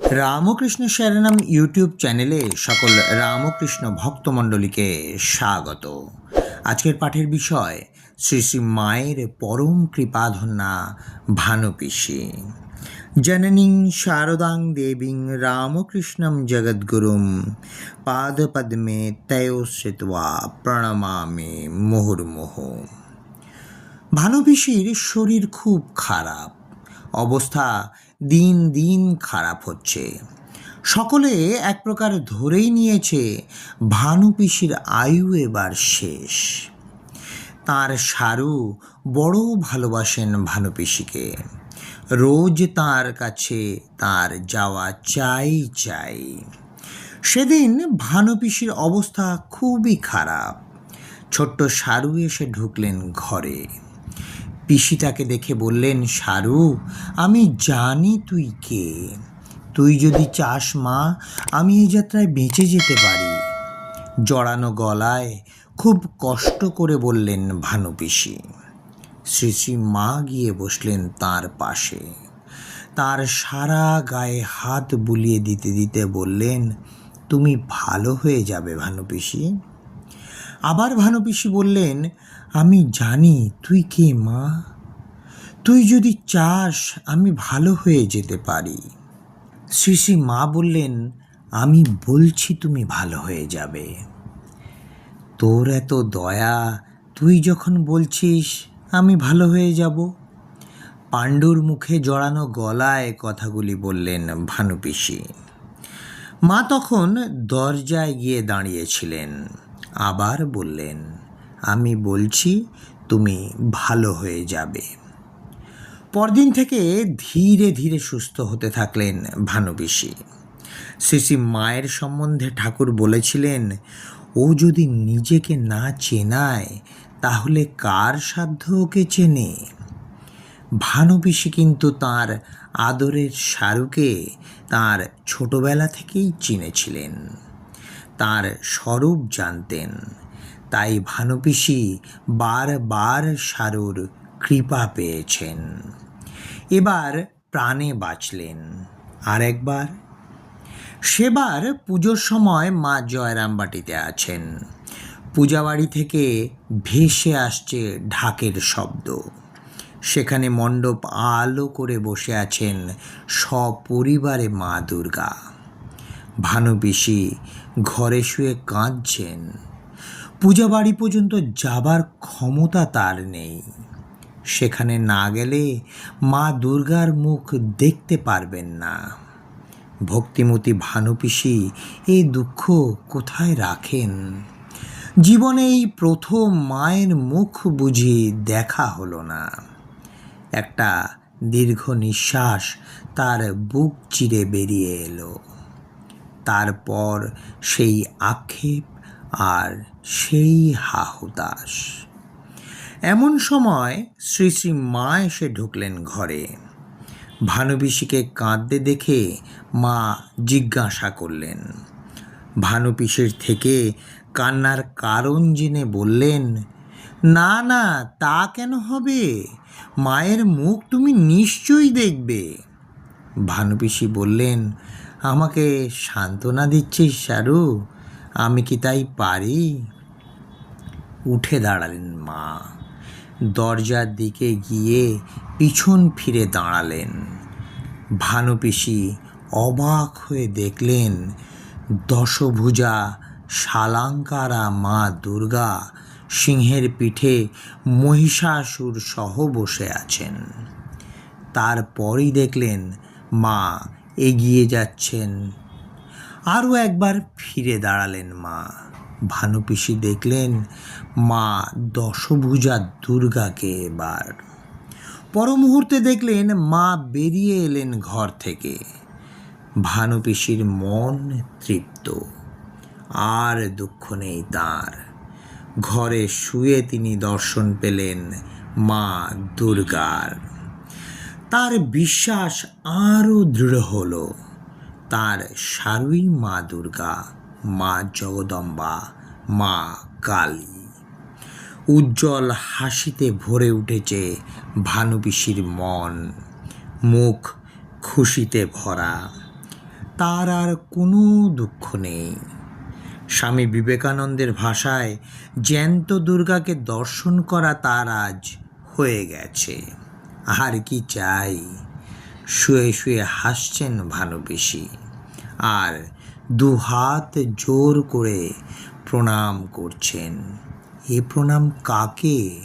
Ramakrishna শরণম YouTube চ্যানেলে সকল রামকৃষ্ণ ভক্তমণ্ডলীকে স্বাগত। আজকের পাঠের বিষয়, শ্রী শ্রী মায়ের পরম কৃপাধন্যা ভানুপিসি। জননীং শারদাং দেবীং রামকৃষ্ণম জগদ্গুরুম পাদপদ্মে তয়োশ্রিত্বা প্রণমামি মুহুর্মুহু। ভানুপিসির শরীর খুব খারাপ। অবস্থা দিন দিন খারাপ হচ্ছে। সকলে এক প্রকার ধরেই নিয়েছে ভানুপিসির আয়ু এবার শেষ। তার সারু বড় ভালোবাসেন ভানুপিসিকে রোজ তার কাছে তার যাওয়া চাই চাই। সেদিন ভানুপিসির অবস্থা খুবই খারাপ। ছোট্ট সারু এসে ঢুকলেন ঘরে। পিসি তাকে দেখে বললেন, সারু, আমি জানি তুই কে। তুই যদি চাস, মা, আমি এই যাত্রায় বেঁচে যেতে পারি। জড়ানো গলায় খুব কষ্ট করে বললেন ভানু পিসি। শ্রী শ্রী মা গিয়ে বসলেন তার পাশে। তার সারা গায়ে হাত বুলিয়ে দিতে দিতে বললেন, তুমি ভালো হয়ে যাবে ভানু পিসি। আবার ভানুপিসি বললেন, আমি জানি তুই কে মা। তুই যদি চাস আমি ভালো হয়ে যেতে পারি। শ্রী শ্রী মা বললেন, আমি বলছি তুমি ভালো হয়ে যাবে। তোর এত দয়া, তুই যখন বলছিস আমি ভালো হয়ে যাব। পাণ্ডুর মুখে জড়ানো গলায় কথাগুলি বললেন ভানুপিসি। মা তখন দরজায় গিয়ে দাঁড়িয়েছিলেন। আবার বললেন, আমি বলছি, তুমি ভালো হয়ে যাবে। পরদিন থেকে ধীরে ধীরে সুস্থ হতে থাকলেন ভানুবিশি শ্রী মায়ের সম্বন্ধে ঠাকুর বলেছিলেন, ও যদি নিজেকে না চেনায়, তাহলে কার সাধ্য ওকে চেনে? ভানুপিসি কিন্তু তার আদরের সারুকে তার ছোটবেলা থেকেই চিনেছিলেন। তার স্বরূপ জানতেন। তাই ভানুপিসি বারবার সারুর কৃপা পেয়েছেন। এবার প্রাণে বাঁচলেন। আর একবার সেবার পুজোর সময় মা জয়রামবাটিতে আছেন। পূজাবাড়ি থেকে ভেসে আসছে ঢাকের শব্দ। সেখানে মণ্ডপ আলো করে বসে আছেন সপরিবারে মা দুর্গা। ভানুপিসি ঘরে শুয়ে কাঁদছেন। পূজা বাড়ি পর্যন্ত যাবার ক্ষমতা তার নেই। সেখানে না গেলে মা দুর্গার মুখ দেখতে পারবেন না। ভক্তিমতী ভানুপিসি এই দুঃখ কোথায় রাখেন? জীবনে এই প্রথম মায়ের মুখ বুঝি দেখা হলো না। একটা দীর্ঘ নিঃশ্বাস তার বুক চিরে বেরিয়ে এলো। তারপর সেই আক্ষেপ আর সেই হাহুতাস এমন সময় শ্রী শ্রী মা এসে ঢুকলেন ঘরে। ভানুপিসিকে কাঁদতে দেখে মা জিজ্ঞাসা করলেন। ভানুপিসের থেকে কান্নার কারণ জেনে বললেন, না না, তা কেন হবে? মায়ের মুখ তুমি নিশ্চয়ই দেখবে। ভানুপিসি বললেন আমাকে সান্ত্বনা দিচ্ছিস, সারু? আমি কি তাই পারি? উঠে দাঁড়ালেন মা। দরজার দিকে গিয়ে পিছন ফিরে দাঁড়ালেন। ভানুপিসি অবাক হয়ে দেখলেন, দশভুজা, শালাঙ্কারা মা দুর্গা সিংহের পিঠে মহিষাসুর সহ বসে আছেন। তারপরই দেখলেন মা এগিয়ে যাচ্ছেন। আরও একবার ফিরে দাঁড়ালেন মা। ভানুপিসি দেখলেন মা দশভুজা দুর্গাকে এবার। পর মুহূর্তে দেখলেন মা বেরিয়ে এলেন ঘর থেকে। ভানুপিসির মন তৃপ্ত। আর দুঃখ নেই তার। ঘরে শুয়ে তিনি দর্শন পেলেন মা দুর্গার। তার বিশ্বাস আরও দৃঢ় হলো। তার সারুই মা দুর্গা, মা জগদম্বা, মা কালী। উজ্জ্বল হাসিতে ভরে উঠেছে ভানুপিসির মন। মুখ খুশিতে ভরা। তার আর কোনো দুঃখ নেই। স্বামী বিবেকানন্দের ভাষায়, জ্যান্ত দুর্গাকে দর্শন করা তার আজ হয়ে গেছে। আর কি চাই? শুয়ে শুয়ে হাসছেন ভানুবেশি আর দু হাত জোর করে প্রণাম করছেন। এ প্রণাম কাকে?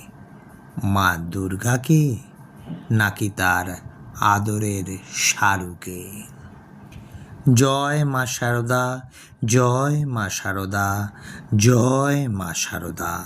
মা দুর্গাকে? নাকি তার আদরের সারুকে জয় মা শারদা, জয় মা শারদা, জয় মা শারদা।